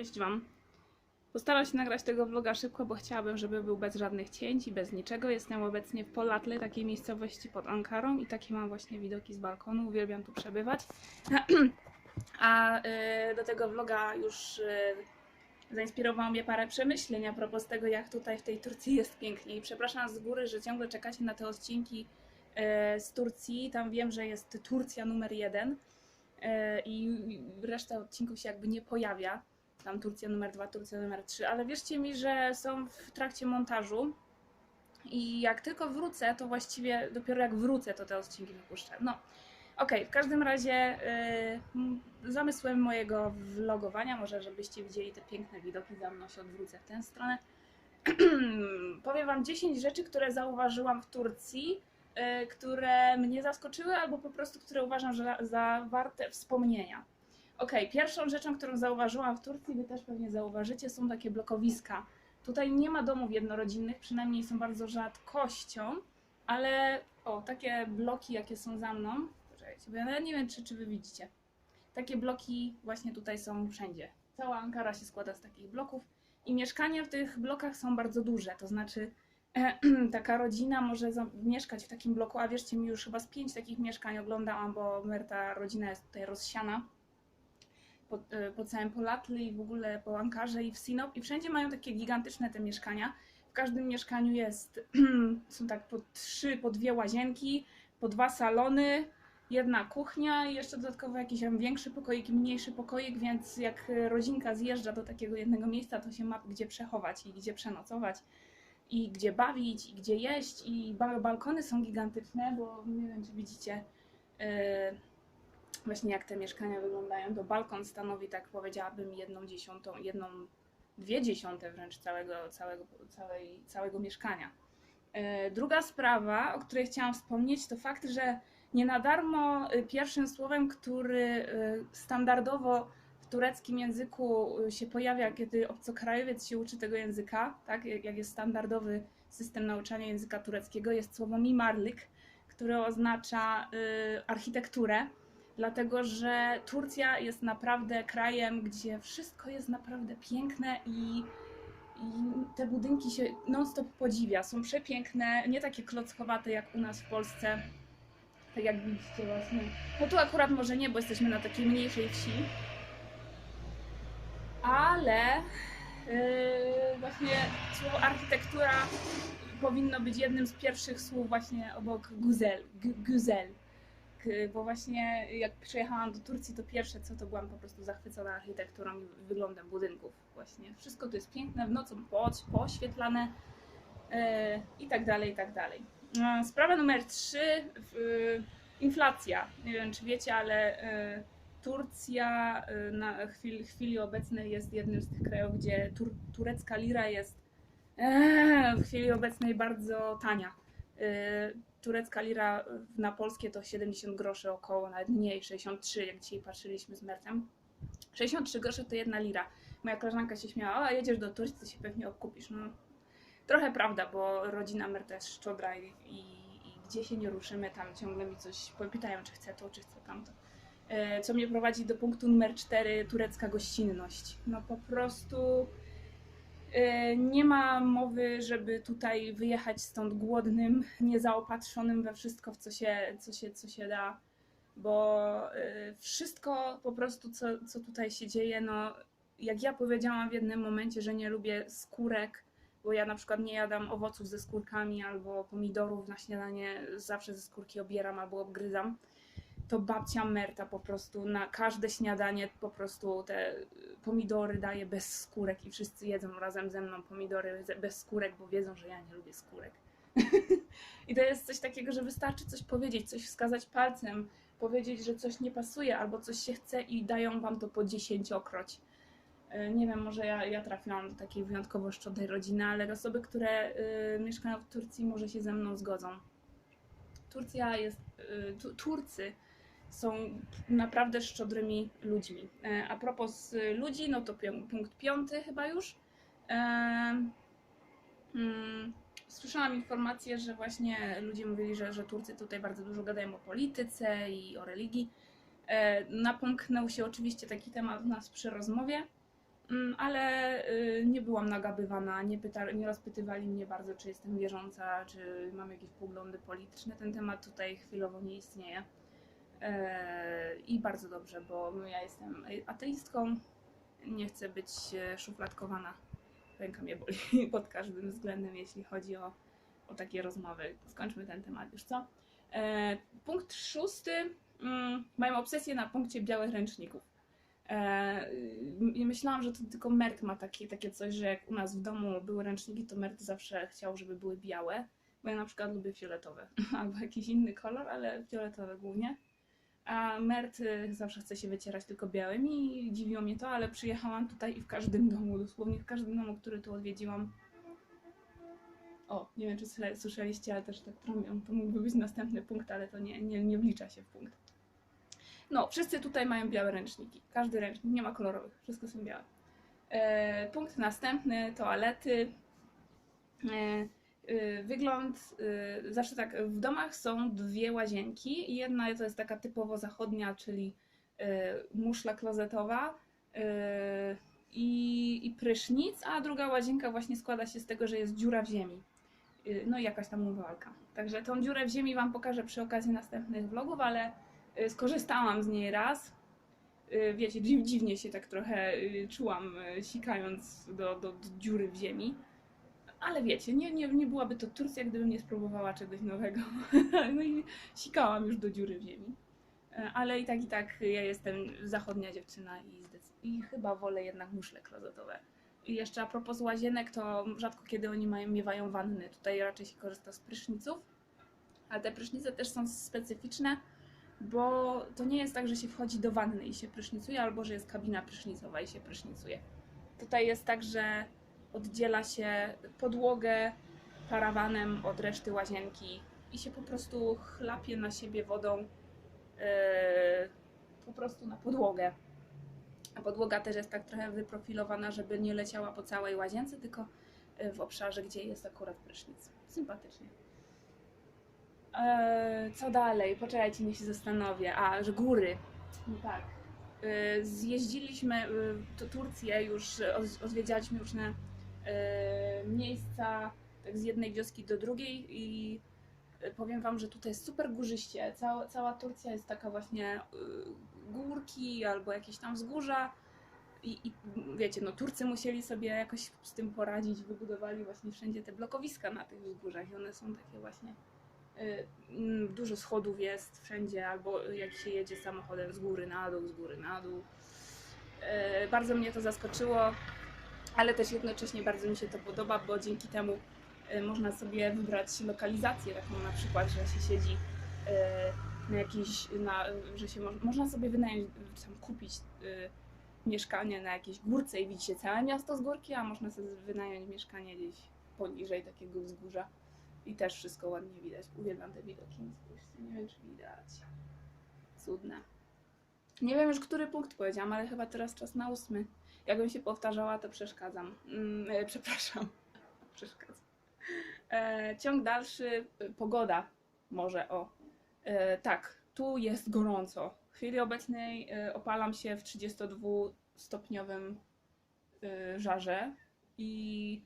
Cześć Wam. Postaram się nagrać tego vloga szybko, bo chciałabym, żeby był bez żadnych cięć i bez niczego. Jestem obecnie w Polatle, takiej miejscowości pod Ankarą i takie mam właśnie widoki z balkonu. Uwielbiam tu przebywać. A y, do tego vloga już y, zainspirowało mnie parę przemyśleń a propos tego, jak tutaj w tej Turcji jest pięknie. I przepraszam z góry, że ciągle czekacie na te odcinki y, z Turcji. Tam wiem, że jest Turcja numer jeden i reszta odcinków się jakby nie pojawia. Tam Turcja numer dwa, Turcja numer trzy, ale wierzcie mi, że są w trakcie montażu i jak tylko wrócę, to właściwie dopiero jak wrócę, to te odcinki wypuszczę. No, okej, w każdym razie y, m, zamysłem mojego vlogowania, może żebyście widzieli te piękne widoki, za mną się odwrócę w tę stronę, powiem Wam 10 rzeczy, które zauważyłam w Turcji, y, które mnie zaskoczyły, albo po prostu które uważam że za warte wspomnienia. Okej, pierwszą rzeczą, którą zauważyłam w Turcji, wy też pewnie zauważycie, są takie blokowiska. Tutaj nie ma domów jednorodzinnych, przynajmniej są bardzo rzadkością, ale o, takie bloki, jakie są za mną, poczekajcie, bo ja nawet nie wiem, czy, czy wy widzicie. Takie bloki właśnie tutaj są wszędzie. Cała Ankara się składa z takich bloków i mieszkania w tych blokach są bardzo duże, to znaczy taka rodzina może mieszkać w takim bloku, a wierzcie mi, już chyba z pięć takich mieszkań oglądałam, bo ta rodzina jest tutaj rozsiana po, e, po całym Polatli i w ogóle po Ankarze i w Sinop i wszędzie mają takie gigantyczne te mieszkania. W każdym mieszkaniu jest, są tak po trzy, po dwie łazienki, po dwa salony, jedna kuchnia i jeszcze dodatkowo jakiś większy pokoik i mniejszy pokoik, więc jak rodzinka zjeżdża do takiego jednego miejsca, to się ma gdzie przechować i gdzie przenocować i gdzie bawić i gdzie jeść i ba- balkony są gigantyczne, bo nie wiem czy widzicie e, właśnie jak te mieszkania wyglądają, to balkon stanowi, tak powiedziałabym, jedną dziesiątą, jedną, dwie dziesiąte wręcz całego, całego, całej, całego mieszkania. E, Druga sprawa, o której chciałam wspomnieć, to fakt, że nie na darmo y, pierwszym słowem, który y, standardowo w tureckim języku y, się pojawia, kiedy obcokrajowiec się uczy tego języka, tak, jak jest standardowy system nauczania języka tureckiego, jest słowo mimarlik, które oznacza architekturę dlatego że Turcja jest naprawdę krajem, gdzie wszystko jest naprawdę piękne i, i te budynki się non-stop podziwia. Są przepiękne, nie takie klockowate jak u nas w Polsce. Tak jak widzicie właśnie. No tu akurat może nie, bo jesteśmy na takiej mniejszej wsi. Ale yy, właśnie słowo architektura powinno być jednym z pierwszych słów właśnie obok guzel, gu- guzel. K- bo właśnie jak przyjechałam do Turcji, to pierwsze co to byłam po prostu zachwycona architekturą i wyglądem budynków. Właśnie wszystko tu jest piękne, w nocą po- pooświetlane e, i tak dalej, i tak dalej. E, Sprawa numer trzy, w- inflacja. Nie wiem czy wiecie, ale Turcja na chwili, chwili obecnej jest jednym z tych krajów, gdzie tur, turecka lira jest e, w chwili obecnej bardzo tania. Turecka lira na polskie to 70 groszy około, nawet mniej, 63, jak dzisiaj patrzyliśmy z Mertem. 63 grosze to jedna lira. Moja koleżanka się śmiała, a jedziesz do Turcji, to się pewnie obkupisz. No, trochę prawda, bo rodzina Merta jest szczodra i, i, i gdzie się nie ruszymy, tam ciągle mi coś pytają, czy chcę to, czy chcę tamto. E, Co mnie prowadzi do punktu numer 4, turecka gościnność. No po prostu Nie ma mowy, żeby tutaj wyjechać stąd głodnym, niezaopatrzonym we wszystko, w co się, co się, co się da, bo e, wszystko po prostu, co, co tutaj się dzieje, no jak ja powiedziałam w jednym momencie, że nie lubię skórek, bo ja na przykład nie jadam owoców ze skórkami albo pomidorów na śniadanie, zawsze ze skórki obieram albo obgryzam, to babcia Merta po prostu na każde śniadanie po prostu te pomidory daje bez skórek i wszyscy jedzą razem ze mną pomidory bez skórek, bo wiedzą, że ja nie lubię skórek. I to jest coś takiego, że wystarczy coś powiedzieć, coś wskazać palcem, powiedzieć, że coś nie pasuje albo coś się chce i dają wam to po dziesięciokroć. E, Nie wiem, może ja, ja trafiłam do takiej wyjątkowo szczodrej rodziny, ale osoby, które y, mieszkają w Turcji, może się ze mną zgodzą. Turcja jest, y, tu, Turcy są naprawdę szczodrymi ludźmi. E, A propos ludzi, no to punkt piąty chyba już. E, mm, Słyszałam informację, że właśnie ludzie mówili, że, że Turcy tutaj bardzo dużo gadają o polityce i o religii. E, Napomknął się oczywiście taki temat u nas przy rozmowie. Mm, ale y, nie byłam nagabywana, nie, pyta, nie rozpytywali mnie bardzo, czy jestem wierząca, czy mam jakieś poglądy polityczne. Ten temat tutaj chwilowo nie istnieje. E, I bardzo dobrze, bo ja jestem ateistką, nie chcę być e, szufladkowana. Ręka mnie boli pod każdym względem, jeśli chodzi o, o takie rozmowy. Skończmy ten temat już, co? E, punkt szósty. Mm, mają obsesję na punkcie białych ręczników. I myślałam, że to tylko Mert ma takie, takie coś, że jak u nas w domu były ręczniki, to Mert zawsze chciał, żeby były białe. Bo ja na przykład lubię fioletowe albo jakiś inny kolor, ale fioletowe głównie. A Mert y, zawsze chce się wycierać tylko białymi i dziwiło mnie to, ale przyjechałam tutaj i w każdym domu, dosłownie w każdym domu, który tu odwiedziłam. O, nie wiem czy słyszeliście, ale też tak trąbią. To mógłby być następny punkt, ale to nie, nie, nie wlicza się w punkt. No, wszyscy tutaj mają białe ręczniki. Każdy ręcznik, nie ma kolorowych, wszystko są białe. E, punkt następny, toalety. E, wygląd, e, zawsze tak, w domach są dwie łazienki. Jedna to jest taka typowo zachodnia, czyli e, muszla klozetowa i, i prysznic, a druga łazienka właśnie składa się z tego, że jest dziura w ziemi. No i jakaś tam umywalka. Także tą dziurę w ziemi Wam pokażę przy okazji następnych vlogów, ale y, skorzystałam z niej raz. Y, Wiecie, dziw, dziwnie się tak trochę y, czułam, y, sikając do, do, do dziury w ziemi. Ale wiecie, nie, nie, nie byłaby to Turcja, gdybym nie spróbowała czegoś nowego. No i sikałam już do dziury w ziemi. E, Ale i tak, i tak ja jestem zachodnia dziewczyna i, i chyba wolę jednak muszle klozetowe. I jeszcze a propos łazienek, to rzadko kiedy oni mają, miewają wanny. Tutaj raczej się korzysta z pryszniców. Ale te prysznice też są specyficzne, bo to nie jest tak, że się wchodzi do wanny i się prysznicuje, albo że jest kabina prysznicowa i się prysznicuje. Tutaj jest tak, że oddziela się podłogę parawanem od reszty łazienki i się po prostu chlapie na siebie wodą yy, po prostu na podłogę. A podłoga też jest tak trochę wyprofilowana, żeby nie leciała po całej łazience, tylko yy, w obszarze, gdzie jest akurat prysznic. Sympatycznie. Eee, co dalej? Poczekajcie, niech się zastanowię. A, że góry. No tak. Eee, zjeździliśmy y, to Turcję, już y, od- odwiedzialiśmy różne e, miejsca tak z jednej wioski do drugiej i y, powiem wam, że tutaj jest super górzyście. Cała, cała Turcja jest taka właśnie y, górki albo jakieś tam wzgórza. I, I wiecie, no Turcy musieli sobie jakoś z tym poradzić, wybudowali właśnie wszędzie te blokowiska na tych wzgórzach i one są takie właśnie mm, dużo schodów jest wszędzie, albo jak się jedzie samochodem z góry na dół, z góry na dół. Bardzo mnie to zaskoczyło, ale też jednocześnie bardzo mi się to podoba, bo dzięki temu y, można sobie wybrać lokalizację, taką na przykład, że się siedzi y, na jakiejś, na, że się mo- można sobie wynająć, tam kupić y, mieszkanie na jakiejś górce i widzi się całe miasto z górki, a można sobie wynająć mieszkanie gdzieś poniżej takiego wzgórza. I też wszystko ładnie widać. Uwielbiam te widoki. Spójrzcie, nie wiem czy widać. Cudne. Nie wiem już, który punkt powiedziałam, ale chyba teraz czas na ósmy. Jakbym się powtarzała, to przeszkadzam. Mm, e, przepraszam. Przeszkadzam. E, ciąg dalszy. e, Pogoda. Może, o. Tak, tu jest gorąco. W chwili obecnej opalam się w 32-stopniowym e, żarze i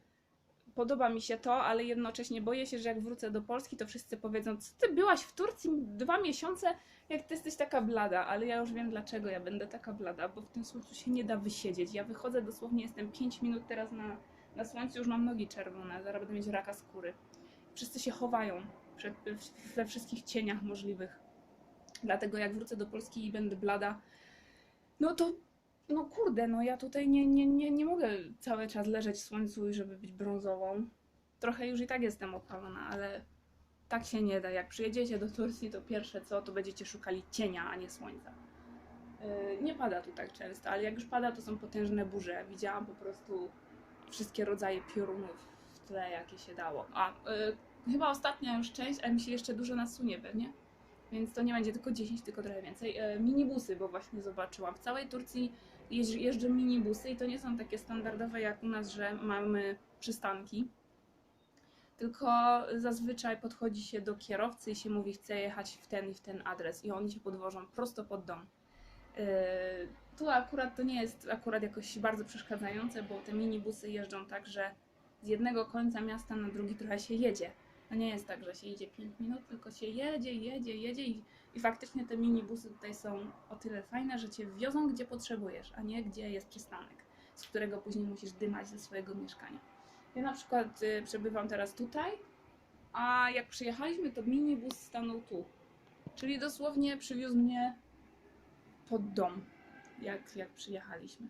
podoba mi się to, ale jednocześnie boję się, że jak wrócę do Polski, to wszyscy powiedzą, co ty byłaś w Turcji dwa miesiące, jak ty jesteś taka blada, ale ja już wiem dlaczego ja będę taka blada, bo w tym słońcu się nie da wysiedzieć. Ja wychodzę dosłownie, jestem 5 minut teraz na, na słońcu, już mam nogi czerwone, zaraz będę mieć raka skóry. Wszyscy się chowają przed, we wszystkich cieniach możliwych. Dlatego jak wrócę do Polski i będę blada, no to no kurde, no ja tutaj nie, nie, nie, nie mogę cały czas leżeć w słońcu i żeby być brązową. Trochę już i tak jestem opalona, ale tak się nie da. Jak przyjedziecie do Turcji, to pierwsze co, to będziecie szukali cienia, a nie słońca. Yy, Nie pada tu tak często, ale jak już pada, to są potężne burze. Widziałam po prostu wszystkie rodzaje piorunów w tle, jakie się dało. A yy, chyba ostatnia już część, ale mi się jeszcze dużo nasunie pewnie. Więc to nie będzie tylko 10, tylko trochę więcej. E, minibusy, bo właśnie zobaczyłam. W całej Turcji jeździ- jeżdżą minibusy i to nie są takie standardowe jak u nas, że mamy przystanki. Tylko zazwyczaj podchodzi się do kierowcy i się mówi, chcę jechać w ten i w ten adres i oni się podwożą prosto pod dom. Yy, tu akurat to nie jest akurat jakoś bardzo przeszkadzające, bo te minibusy jeżdżą tak, że z jednego końca miasta na drugi trochę się jedzie. To nie jest tak, że się jedzie 5 minut, tylko się jedzie, jedzie, jedzie i, i faktycznie te minibusy tutaj są o tyle fajne, że cię wiozą gdzie potrzebujesz, a nie gdzie jest przystanek, z którego później musisz dymać ze swojego mieszkania. Ja na przykład y, przebywam teraz tutaj, a jak przyjechaliśmy, to minibus stanął tu. Czyli dosłownie przywiózł mnie pod dom, jak, jak przyjechaliśmy.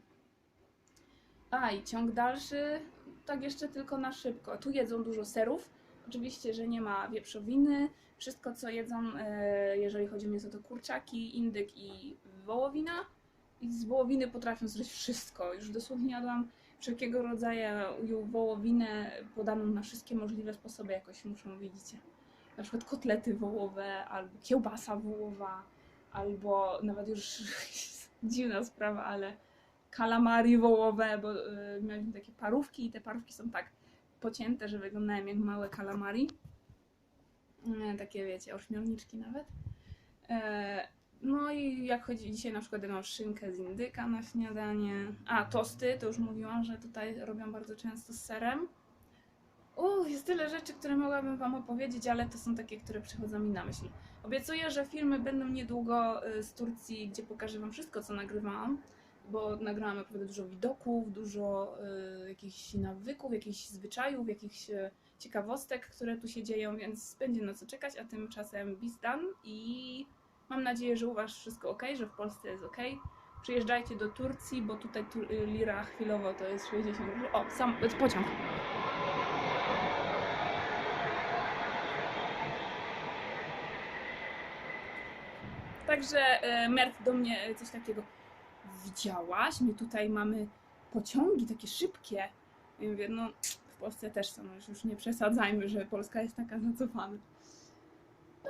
A i ciąg dalszy, tak jeszcze tylko na szybko. Tu jedzą dużo serów. Oczywiście, że nie ma wieprzowiny. Wszystko, co jedzą, e, jeżeli chodzi o mięso, to kurczaki, indyk i wołowina. I z wołowiny potrafią zrobić wszystko. Już dosłownie jadłam wszelkiego rodzaju wołowinę podaną na wszystkie możliwe sposoby, jakoś muszą, widzicie. Na przykład kotlety wołowe, albo kiełbasa wołowa, albo nawet już dziwna sprawa, ale kalamari wołowe, bo y, mieliśmy takie parówki i te parówki są tak pocięte, że wyglądają jak małe kalamari. Y, takie wiecie, ośmiorniczki nawet. E, no i jak chodzi dzisiaj na przykład mam szynkę z indyka na śniadanie. A, tosty, to już mówiłam, że tutaj robią bardzo często z serem. Uff, jest tyle rzeczy, które mogłabym Wam opowiedzieć, ale to są takie, które przychodzą mi na myśl. Obiecuję, że filmy będą niedługo y, z Turcji, gdzie pokażę Wam wszystko, co nagrywałam, bo nagrałam naprawdę dużo widoków, dużo y, jakichś nawyków, jakichś zwyczajów, jakichś y, ciekawostek, które tu się dzieją, więc będzie na co czekać, a tymczasem bis done i mam nadzieję, że u Was wszystko ok, że w Polsce jest ok. Przyjeżdżajcie do Turcji, bo tutaj tu, y, lira chwilowo to jest 60 O, sam pociąg. Także e, Mert do mnie coś takiego. Widziałaś? My tutaj mamy pociągi takie szybkie. I mówię, no w Polsce też są, już- już nie przesadzajmy, że Polska jest taka zacofana.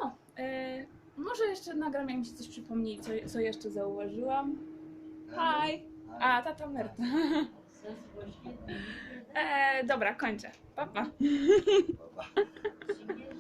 No, e, może jeszcze nagram, jak mi się coś przypomni, co, co jeszcze zauważyłam. Hi! A, tata Merta. E, dobra, kończę. Pa, pa.